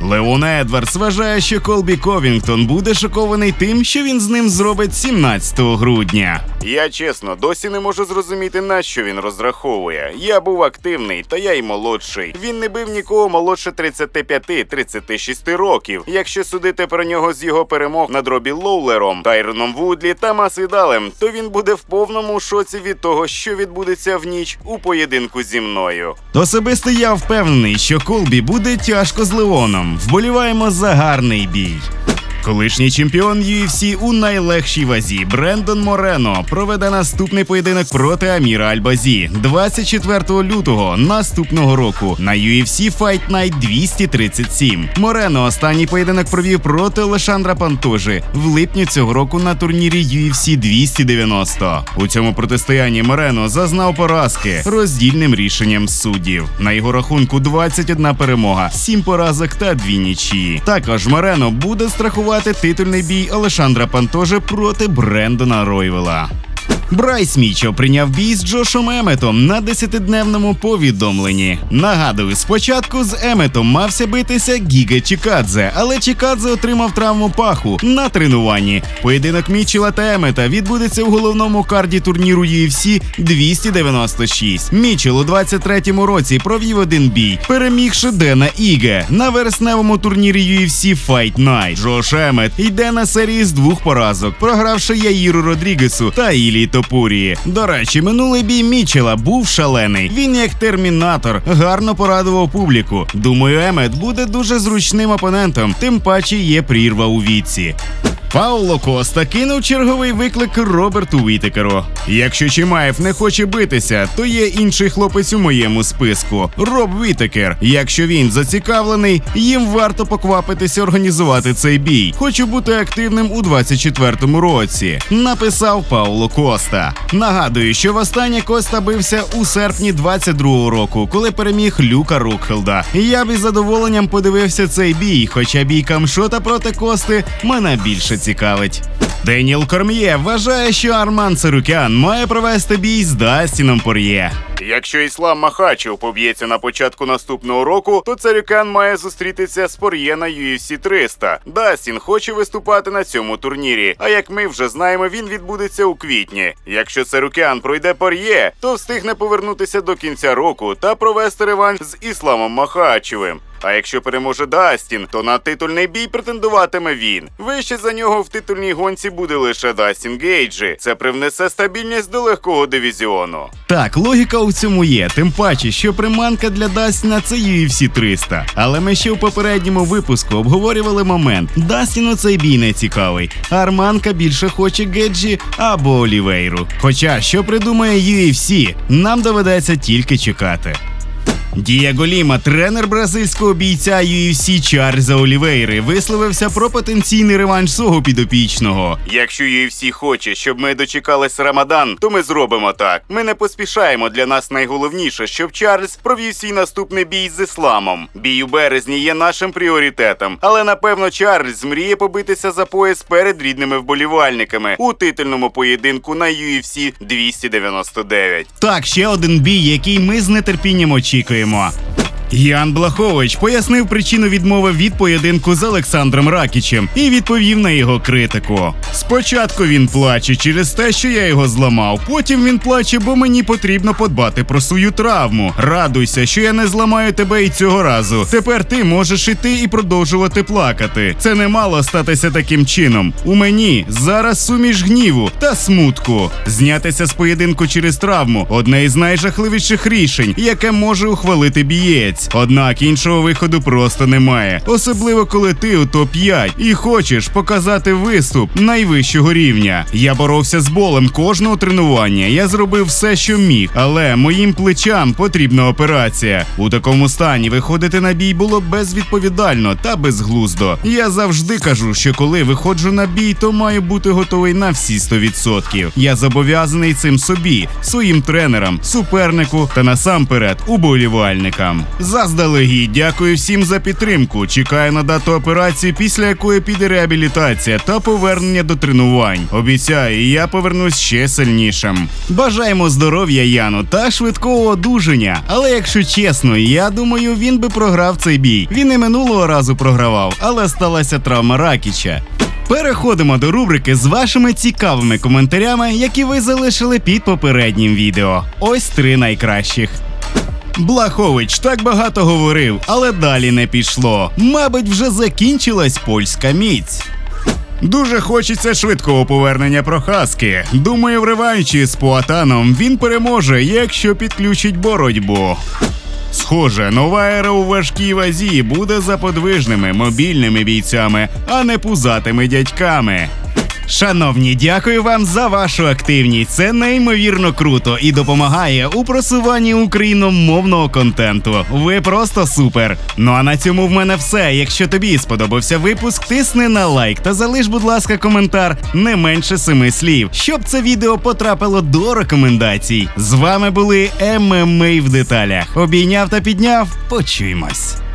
Леон Едвардс вважає, що Колбі Ковінгтон буде шокований тим, що він з ним зробить 17 грудня. Я чесно досі не можу зрозуміти, на що він розраховує. Я був активний, та я й молодший. Він не бив нікого молодше 35-36 років. Якщо судити про нього з його перемог над Робі Лоулером, Тайроном Вудлі та Масвідалем, то він буде в повному шоці від того, що відбудеться в ніч у поєдинку зі мною. Особисто я впевнений, що Колбі буде тяжко з Леоном. Вболіваємо за гарний бій. Колишній чемпіон UFC у найлегшій вазі Брендон Морено проведе наступний поєдинок проти Аміра Альбазі 24 лютого наступного року на UFC Fight Night 237. Морено останній поєдинок провів проти Олешандра Пантожи в липні цього року на турнірі UFC 290. У цьому протистоянні Морено зазнав поразки роздільним рішенням суддів. На його рахунку 21 перемога, 7 поразок та 2 нічії. Також Морено буде страхувати титульний бій Олешандра Пантоже проти Брендона Ройвела. Брайс Мічо прийняв бій з Джошом Еметом на 10-дневному повідомленні. Нагадую, спочатку з Еметом мався битися Гіга Чікадзе, але Чікадзе отримав травму паху на тренуванні. Поєдинок Мічела та Емета відбудеться у головному карді турніру UFC 296. Мічел у 23-му році провів один бій, перемігши Дена Іге на вересневому турнірі UFC Fight Night. Джош Емет йде на серії з двох поразок, програвши Яїру Родрігесу та Ілі Топурії. До речі, минулий бій Мічела був шалений. Він як термінатор гарно порадував публіку. Думаю, Емет буде дуже зручним опонентом, тим паче є прірва у віці. Пауло Коста кинув черговий виклик Роберту Вітекеру. Якщо Чимаєв не хоче битися, то є інший хлопець у моєму списку Роб Вітекер. Якщо він зацікавлений, їм варто поквапитися організувати цей бій. Хочу бути активним у 24-му році. Написав Пауло Коста. Нагадую, що востаннє Коста бився у серпні 22-го року, коли переміг Люка Рокхелда. Я б із задоволенням подивився цей бій, хоча бій Камшота проти Кости мене більше цікавить. Деніел Корм'є вважає, що Арман Царукян має провести бій з Дастіном Пор'є. Якщо Іслам Махачев поб'ється на початку наступного року, то Царюкан має зустрітися з Пор'є на UFC 300. Дастін хоче виступати на цьому турнірі. А як ми вже знаємо, він відбудеться у квітні. Якщо Царюкян пройде Пор'є, то встигне повернутися до кінця року та провести реванш з Ісламом Махачевим. А якщо переможе Дастін, то на титульний бій претендуватиме він. Вище за нього в титульній гонці буде лише Дастін Гейджі. Це привнесе стабільність до легкого дивізіону. Так, логіка у цьому є, тим паче, що приманка для Дастіна це UFC 300. Але ми ще в попередньому випуску обговорювали момент. Дастіну цей бій не цікавий. Арманка більше хоче Геджі або Олівейру. Хоча що придумає UFC, нам доведеться тільки чекати. Дієго Ліма, тренер бразильського бійця UFC Чарльза Олівейри, висловився про потенційний реванш свого підопічного. Якщо UFC хоче, щоб ми дочекались Рамадан, то ми зробимо так. Ми не поспішаємо. Для нас найголовніше, щоб Чарльз провів свій наступний бій з ісламом. Бій у березні є нашим пріоритетом, але напевно Чарльз мріє побитися за пояс перед рідними вболівальниками у титульному поєдинку на UFC 299. Так, ще один бій, який ми з нетерпінням очікуємо. Дякуємо. Ян Блахович пояснив причину відмови від поєдинку з Олександром Ракічем і відповів на його критику. Спочатку він плаче через те, що я його зламав. Потім він плаче, бо мені потрібно подбати про свою травму. Радуйся, що я не зламаю тебе і цього разу. Тепер ти можеш іти і продовжувати плакати. Це не мало статися таким чином. У мені зараз суміш гніву та смутку. Знятися з поєдинку через травму одне із найжахливіших рішень, яке може ухвалити бієць. Однак іншого виходу просто немає, особливо коли ти у топ 5 і хочеш показати виступ найвищого рівня. Я боровся з болем кожного тренування. Я зробив все, що міг, але моїм плечам потрібна операція. У такому стані виходити на бій було безвідповідально та безглуздо. Я завжди кажу, що коли виходжу на бій, то маю бути готовий на всі 100%. Я зобов'язаний цим собі, своїм тренерам, супернику та насамперед уболівальникам. Заздалегідь дякую всім за підтримку. Чекаю на дату операції, після якої піде реабілітація та повернення до тренувань. Обіцяю, я повернусь ще сильнішим. Бажаємо здоров'я Яну та швидкого одужання. Але якщо чесно, я думаю, він би програв цей бій. Він і минулого разу програвав, але сталася травма Ракіча. Переходимо до рубрики з вашими цікавими коментарями, які ви залишили під попереднім відео. Ось три найкращих. Блахович так багато говорив, але далі не пішло. Мабуть, вже закінчилась польська міць. Дуже хочеться швидкого повернення Прохаски. Думаю, в реванші з Пуатаном він переможе, якщо підключить боротьбу. Схоже, нова ера у важкій вазі буде за подвижними мобільними бійцями, а не пузатими дядьками. Шановні, дякую вам за вашу активність. Це неймовірно круто і допомагає у просуванні україномовного контенту. Ви просто супер. Ну а на цьому в мене все. Якщо тобі сподобався випуск, тисни на лайк та залиш, будь ласка, коментар не менше семи слів, щоб це відео потрапило до рекомендацій. З вами були ММА в деталях. Обійняв та підняв. Почуємось.